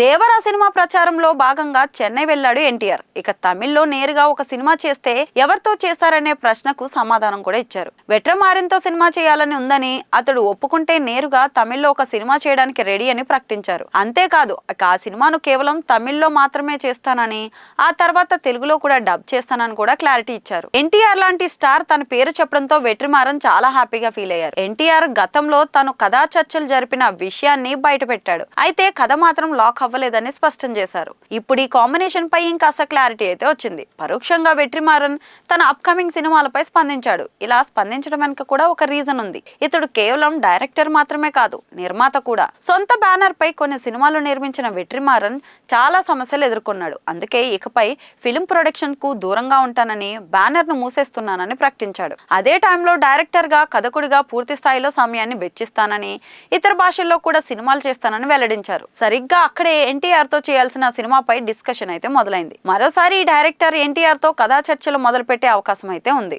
Devara cinema ప్రచారంలో భాగంగా చెన్నై వెళ్ళాడు ఎన్టీఆర్. ఇక తమిళ్ళో నేరుగా ఒక సినిమా చేస్తే ఎవరితో చేస్తారనే ప్రశ్నకు సమాధానం కూడా ఇచ్చారు. వెట్రమారిన్తో సినిమా చేయాలని ఉందని అతడు ఒప్పుకుంటే నేరుగా తమిళ్ళో ఒక సినిమా చేయడానికి రెడీ అని ప్రకటించారు. అంతేకాదు ఆ సినిమాను కేవలం తమిళ్ళో మాత్రమే చేస్తానని ఆ తర్వాత తెలుగులో కూడా డబ్ చేస్తానని కూడా క్లారిటీ ఇచ్చారు. ఎన్టీఆర్ లాంటి స్టార్ తన పేరు చెప్పడంతో వెట్రిమారన్ చాలా హ్యాపీగా ఫీల్ అయ్యారు. ఎన్టీఆర్ గతంలో తను కథా చర్చలు జరిపిన విషయాన్ని బయటపెట్టాడు. అయితే కథ మాత్రం లాక్ అవ్వలేదని స్పష్టం చేశారు. ఇప్పుడు ఈ కాంబినేషన్ పై ఇంకాస్త క్లారిటీ అయితే వచ్చింది. పరోక్షంగా వెట్రిమారన్ తన అప్కమింగ్ సినిమాలపై స్పందించాడు. ఇలా స్పందించడం వెనుక కూడా ఒక రీజన్ ఉంది. ఇతడు కేవలం డైరెక్టర్ మాత్రమే కాదు నిర్మాత కూడా. సొంత బ్యానర్ పై కొన్ని సినిమాలు నిర్మించిన వెట్రిమారన్ చాలా సమస్యలు ఎదుర్కొన్నాడు. అందుకే ఇకపై ఫిల్మ్ ప్రొడక్షన్కు దూరంగా ఉంటానని బ్యానర్ను మూసేస్తున్నానని ప్రకటించాడు. అదే టైంలో డైరెక్టర్గా కథకుడిగా పూర్తి స్థాయిలో సమయాన్ని వెచ్చిస్తానని ఇతర భాషల్లో కూడా సినిమాలు చేస్తానని వెల్లడించారు. సరిగ్గా అక్కడే ఎన్టీఆర్తో చేయాల్సిన సినిమాపై డిస్కషన్ అయితే మొదలైంది. మరోసారి ఈ డైరెక్టర్ ఎన్టీఆర్తో కథా చర్చలు మొదలుపెట్టే అవకాశం అయితే ఉంది.